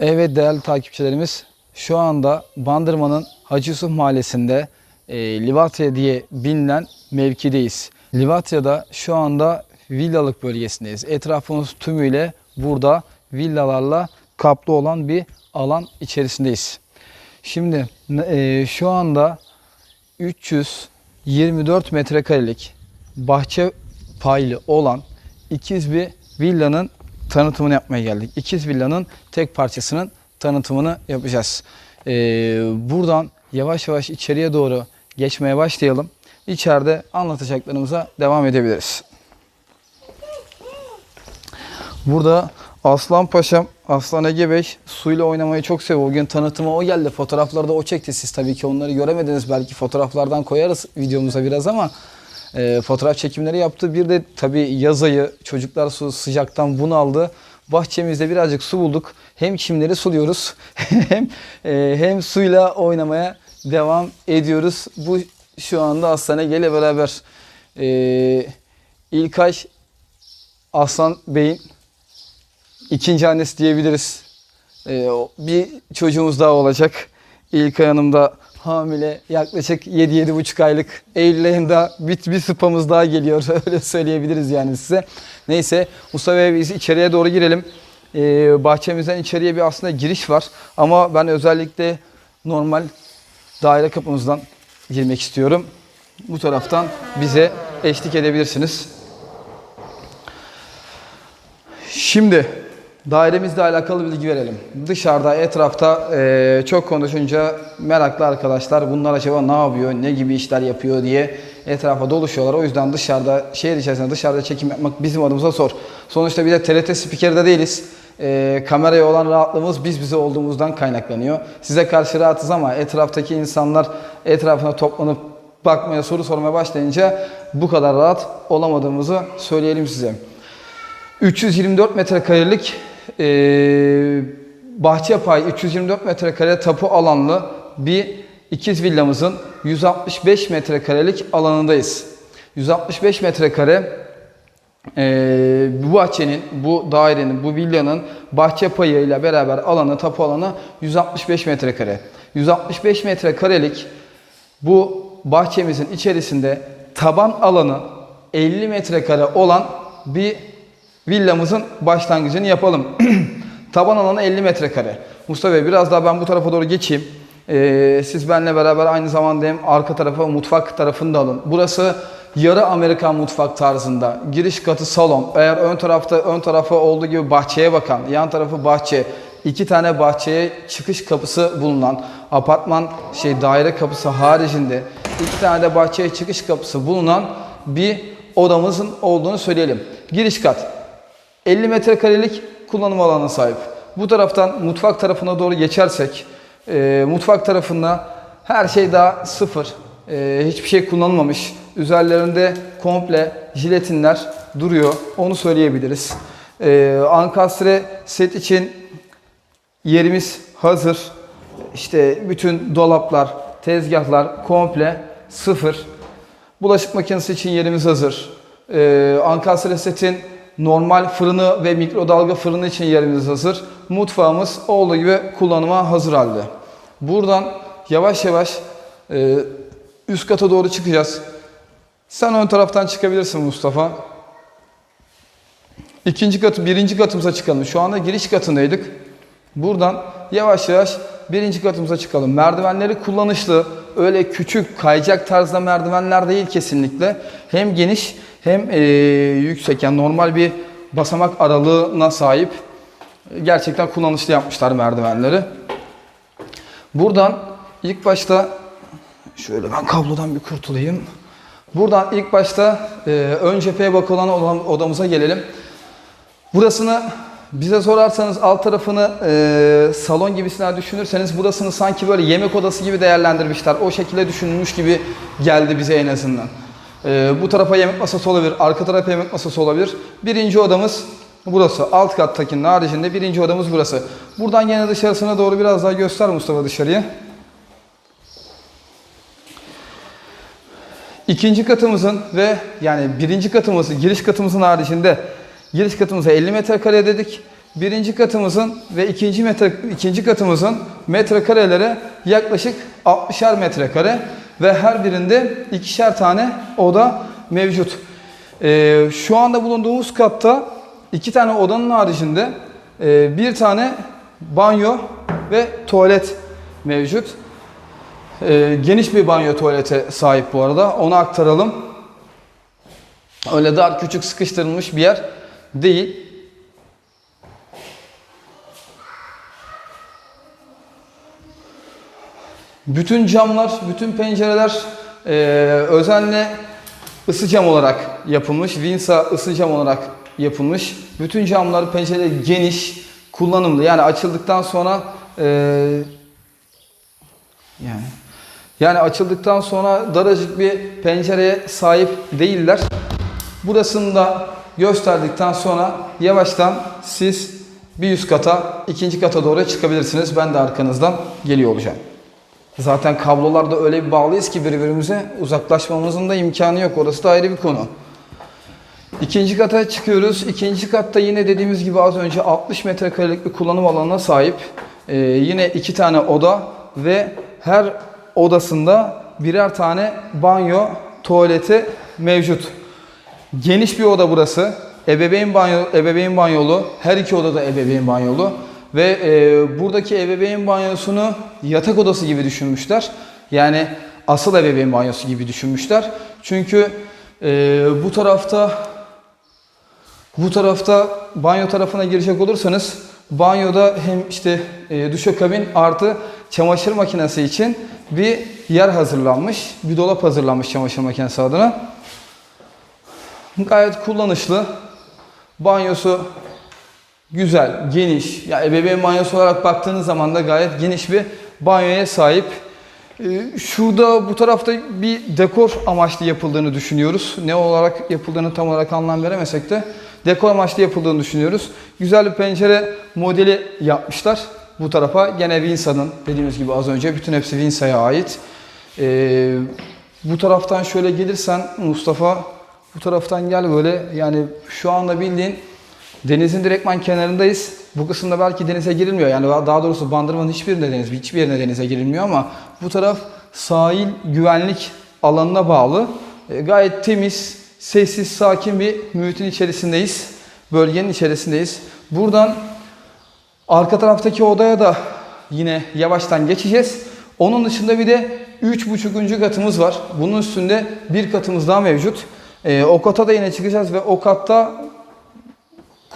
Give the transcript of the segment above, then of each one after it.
Evet değerli takipçilerimiz şu anda Bandırma'nın Hacı Yusuf Mahallesi'nde e, Livatya diye bilinen mevkideyiz. Livatya'da şu anda villalık bölgesindeyiz. Etrafımız tümüyle burada villalarla kaplı olan bir alan içerisindeyiz. Şimdi e, şu anda 324 metrekarelik bahçe paylı olan ikiz bir villanın tanıtımını yapmaya geldik. İkiz villanın tek parçasının tanıtımını yapacağız. Ee, buradan yavaş yavaş içeriye doğru geçmeye başlayalım. İçeride anlatacaklarımıza devam edebiliriz. Burada Aslan Paşam, Aslan Ege Bey suyla oynamayı çok seviyor. O gün tanıtıma o geldi. Fotoğraflarda o çekti. Siz tabii ki onları göremediniz. Belki fotoğraflardan koyarız videomuza biraz ama e, fotoğraf çekimleri yaptı. Bir de tabii yaz ayı çocuklar su sıcaktan bunaldı. Bahçemizde birazcık su bulduk. Hem çimleri suluyoruz hem e, hem suyla oynamaya devam ediyoruz. Bu şu anda Aslan Ege ile beraber e, İlkay Aslan Bey'in ikinci annesi diyebiliriz. O- bir çocuğumuz daha olacak. İlkay Hanım da hamile yaklaşık 7-7,5 aylık. Eylül ayında bir, bir sıpamız daha geliyor. Öyle söyleyebiliriz yani size. Neyse Mustafa Bey biz içeriye doğru girelim. Ee, bahçemizden içeriye bir aslında giriş var. Ama ben özellikle normal daire kapımızdan girmek istiyorum. Bu taraftan bize eşlik edebilirsiniz. Şimdi dairemizle alakalı bilgi verelim. Dışarıda, etrafta eee, çok konuşunca meraklı arkadaşlar bunlar acaba ne yapıyor, ne gibi işler yapıyor diye etrafa doluşuyorlar. O yüzden dışarıda, şehir içerisinde dışarıda çekim yapmak bizim adımıza zor. Sonuçta bir de TRT spikeri de değiliz. Eee, kameraya olan rahatlığımız biz bize olduğumuzdan kaynaklanıyor. Size karşı rahatız ama etraftaki insanlar etrafına toplanıp bakmaya, soru sormaya başlayınca bu kadar rahat olamadığımızı söyleyelim size. 324 metrekarelik e, bahçe pay 324 metrekare tapu alanlı bir ikiz villamızın 165 metrekarelik alanındayız. 165 metrekare e, bu bahçenin, bu dairenin, bu villanın bahçe payıyla beraber alanı, tapu alanı 165 metrekare. 165 metrekarelik bu bahçemizin içerisinde taban alanı 50 metrekare olan bir villamızın başlangıcını yapalım. taban alanı 50 metrekare. Mustafa Bey biraz daha ben bu tarafa doğru geçeyim. Ee, siz benimle beraber aynı zamanda hem arka tarafa mutfak tarafını da alın. Burası yarı Amerikan mutfak tarzında. Giriş katı salon. Eğer ön tarafta ön tarafa olduğu gibi bahçeye bakan, yan tarafı bahçe, iki tane bahçeye çıkış kapısı bulunan apartman şey daire kapısı haricinde iki tane de bahçeye çıkış kapısı bulunan bir odamızın olduğunu söyleyelim. Giriş kat 50 metrekarelik kullanım alanına sahip. Bu taraftan mutfak tarafına doğru geçersek e, mutfak tarafında her şey daha sıfır. E, hiçbir şey kullanılmamış. Üzerlerinde komple jiletinler duruyor. Onu söyleyebiliriz. E, ankastre set için yerimiz hazır. İşte bütün dolaplar, tezgahlar komple sıfır. Bulaşık makinesi için yerimiz hazır. Ee, Ankastre setin normal fırını ve mikrodalga fırını için yerimiz hazır. Mutfağımız olduğu gibi kullanıma hazır halde. Buradan yavaş yavaş e, üst kata doğru çıkacağız. Sen ön taraftan çıkabilirsin Mustafa. İkinci katı, birinci katımıza çıkalım. Şu anda giriş katındaydık. Buradan yavaş yavaş birinci katımıza çıkalım. Merdivenleri kullanışlı. Öyle küçük kayacak tarzda merdivenler değil kesinlikle. Hem geniş hem eee, yüksek. Yani normal bir basamak aralığına sahip. Gerçekten kullanışlı yapmışlar merdivenleri. Buradan ilk başta şöyle ben kablodan bir kurtulayım. Buradan ilk başta eee, ön cepheye bakılan odamıza gelelim. Burasını bize sorarsanız alt tarafını e, salon gibisinden düşünürseniz burasını sanki böyle yemek odası gibi değerlendirmişler. O şekilde düşünülmüş gibi geldi bize en azından. E, bu tarafa yemek masası olabilir, arka tarafa yemek masası olabilir. Birinci odamız burası. Alt kattakinin haricinde birinci odamız burası. Buradan yine dışarısına doğru biraz daha göster Mustafa dışarıya. İkinci katımızın ve yani birinci katımızın, giriş katımızın haricinde giriş katımıza 50 metrekare dedik. birinci katımızın ve ikinci metre ikinci katımızın metrekareleri yaklaşık 60'er metrekare ve her birinde ikişer tane oda mevcut. Ee, şu anda bulunduğumuz katta iki tane odanın haricinde e, bir tane banyo ve tuvalet mevcut. Ee, geniş bir banyo tuvalete sahip bu arada. Onu aktaralım. Öyle dar küçük sıkıştırılmış bir yer değil. Bütün camlar, bütün pencereler e, özenle ısı cam olarak yapılmış. Vinsa ısı cam olarak yapılmış. Bütün camlar, pencereler geniş, kullanımlı. Yani açıldıktan sonra e, yani yani açıldıktan sonra daracık bir pencereye sahip değiller. Burasını da gösterdikten sonra yavaştan siz bir üst kata, ikinci kata doğru çıkabilirsiniz. Ben de arkanızdan geliyor olacağım. Zaten kablolarda öyle bir bağlıyız ki birbirimize uzaklaşmamızın da imkanı yok. Orası da ayrı bir konu. İkinci kata çıkıyoruz. İkinci katta yine dediğimiz gibi az önce 60 metrekarelik bir kullanım alanına sahip. Ee, yine iki tane oda ve her odasında birer tane banyo, tuvaleti mevcut. Geniş bir oda burası. Ebeveyn banyo, ebeveyn banyolu. Her iki odada ebeveyn banyolu. Ve e, buradaki ebeveyn banyosunu yatak odası gibi düşünmüşler. Yani asıl ebeveyn banyosu gibi düşünmüşler. Çünkü e, bu tarafta bu tarafta banyo tarafına girecek olursanız banyoda hem işte e, duşakabin artı çamaşır makinesi için bir yer hazırlanmış. Bir dolap hazırlanmış çamaşır makinesi adına. Gayet kullanışlı. Banyosu güzel, geniş. Ya ebeveyn banyosu olarak baktığınız zaman da gayet geniş bir banyoya sahip. Ee, Şurada bu tarafta bir dekor amaçlı yapıldığını düşünüyoruz. Ne olarak yapıldığını tam olarak anlam veremesek de dekor amaçlı yapıldığını düşünüyoruz. Güzel bir pencere modeli yapmışlar bu tarafa. Gene Vinsa'nın dediğimiz gibi az önce bütün hepsi Vinsa'ya ait. Ee, bu taraftan şöyle gelirsen Mustafa bu taraftan gel böyle yani şu anda bildiğin denizin direktman kenarındayız. Bu kısımda belki denize girilmiyor. Yani daha doğrusu Bandırma'nın hiçbirinde deniz, hiçbir yerine denize girilmiyor ama bu taraf sahil güvenlik alanına bağlı. E, gayet temiz, sessiz, sakin bir mühitin içerisindeyiz. Bölgenin içerisindeyiz. Buradan arka taraftaki odaya da yine yavaştan geçeceğiz. Onun dışında bir de 3,5. katımız var. Bunun üstünde bir katımız daha mevcut. E, o kata da yine çıkacağız ve o katta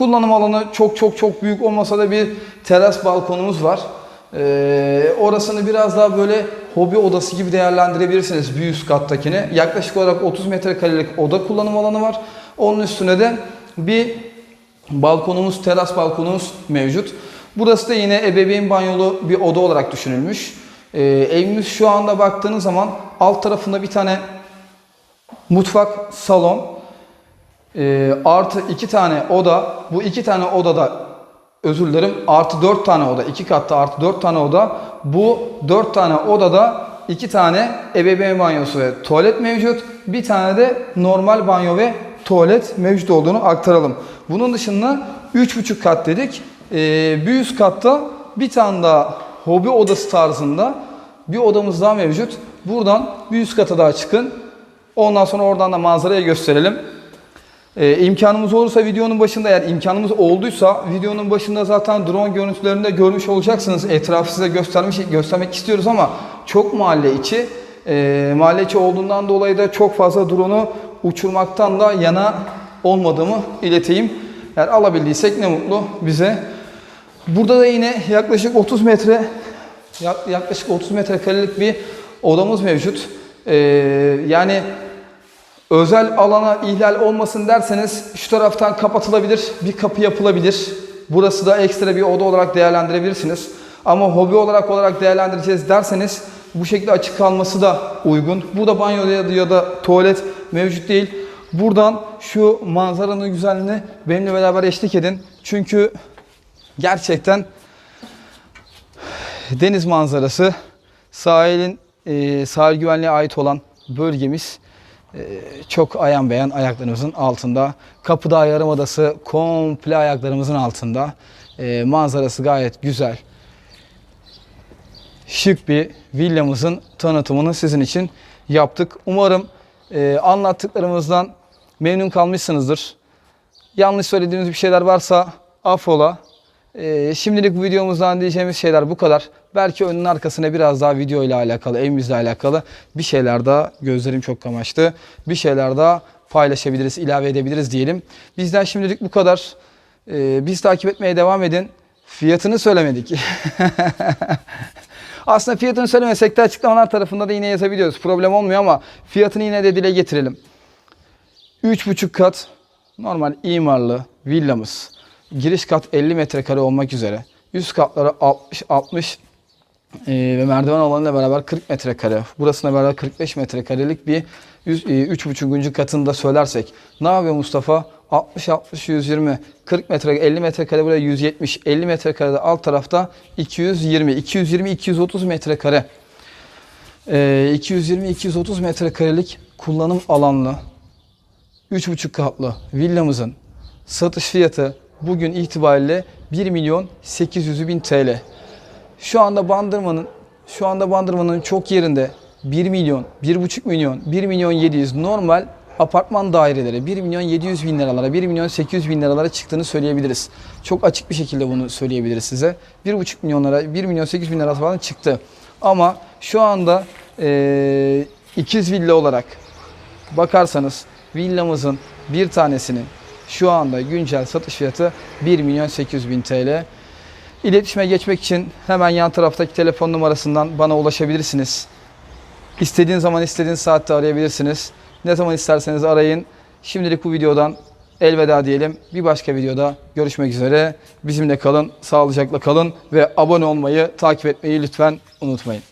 Kullanım alanı çok çok çok büyük olmasa da bir teras balkonumuz var. Ee, orasını biraz daha böyle hobi odası gibi değerlendirebilirsiniz bir üst kattakini. Yaklaşık olarak 30 metrekarelik oda kullanım alanı var. Onun üstüne de bir balkonumuz, teras balkonumuz mevcut. Burası da yine ebeveyn banyolu bir oda olarak düşünülmüş. Ee, evimiz şu anda baktığınız zaman alt tarafında bir tane mutfak, salon, e, artı iki tane oda. Bu iki tane odada özür dilerim artı dört tane oda. iki katta artı dört tane oda. Bu dört tane odada iki tane ebeveyn banyosu ve tuvalet mevcut. Bir tane de normal banyo ve tuvalet mevcut olduğunu aktaralım. Bunun dışında üç buçuk kat dedik. Ee, bir üst katta bir tane daha hobi odası tarzında bir odamız daha mevcut. Buradan bir üst kata daha çıkın. Ondan sonra oradan da manzarayı gösterelim. Ee, imkanımız olursa videonun başında eğer imkanımız olduysa videonun başında zaten drone görüntülerinde görmüş olacaksınız. Etrafı size göstermiş, göstermek istiyoruz ama çok mahalle içi. E, mahalle içi olduğundan dolayı da çok fazla drone'u uçurmaktan da yana olmadığımı ileteyim. Eğer alabildiysek ne mutlu bize. Burada da yine yaklaşık 30 metre yaklaşık 30 metrekarelik bir odamız mevcut. Ee, yani özel alana ihlal olmasın derseniz şu taraftan kapatılabilir, bir kapı yapılabilir. Burası da ekstra bir oda olarak değerlendirebilirsiniz. Ama hobi olarak olarak değerlendireceğiz derseniz bu şekilde açık kalması da uygun. Burada banyo ya da, tuvalet mevcut değil. Buradan şu manzaranın güzelliğini benimle beraber eşlik edin. Çünkü gerçekten deniz manzarası sahilin e, sahil güvenliğe ait olan bölgemiz çok ayan beyan ayaklarımızın altında. Kapıdağ Yarımadası komple ayaklarımızın altında. E, manzarası gayet güzel. Şık bir villamızın tanıtımını sizin için yaptık. Umarım e, anlattıklarımızdan memnun kalmışsınızdır. Yanlış söylediğimiz bir şeyler varsa affola. Ee, şimdilik bu videomuzdan diyeceğimiz şeyler bu kadar. Belki önün arkasına biraz daha video ile alakalı, evimizle alakalı bir şeyler daha gözlerim çok kamaştı. Bir şeyler daha paylaşabiliriz, ilave edebiliriz diyelim. Bizden şimdilik bu kadar. Ee, biz takip etmeye devam edin. Fiyatını söylemedik. Aslında fiyatını söylemesek de açıklamalar tarafında da yine yazabiliyoruz. Problem olmuyor ama fiyatını yine de dile getirelim. 3,5 kat normal imarlı villamız. Giriş kat 50 metrekare olmak üzere. Üst katları 60 60 e, ve merdiven alanıyla beraber 40 metrekare. Burasına beraber 45 metrekarelik bir yüz- e, 3,5. katını söylersek. Ne yapıyor Mustafa? 60 60 120 40 metre 50 metrekare buraya 170 50 metrekarede alt tarafta 220 220 230 metrekare. E, 220-230 metrekarelik kullanım alanlı 3,5 katlı villamızın satış fiyatı bugün itibariyle 1 milyon 800 bin TL. Şu anda Bandırma'nın şu anda Bandırma'nın çok yerinde 1 milyon, 1,5 milyon, 1 milyon 700 normal apartman daireleri 1 milyon 700 bin liralara, 1 milyon 800 bin liralara çıktığını söyleyebiliriz. Çok açık bir şekilde bunu söyleyebiliriz size. 1,5 milyonlara, 1 milyon 800 bin lira falan çıktı. Ama şu anda eee ikiz villa olarak bakarsanız villamızın bir tanesinin şu anda güncel satış fiyatı 1 milyon 800 bin TL. İletişime geçmek için hemen yan taraftaki telefon numarasından bana ulaşabilirsiniz. İstediğin zaman istediğin saatte arayabilirsiniz. Ne zaman isterseniz arayın. Şimdilik bu videodan elveda diyelim. Bir başka videoda görüşmek üzere. Bizimle kalın, sağlıcakla kalın ve abone olmayı, takip etmeyi lütfen unutmayın.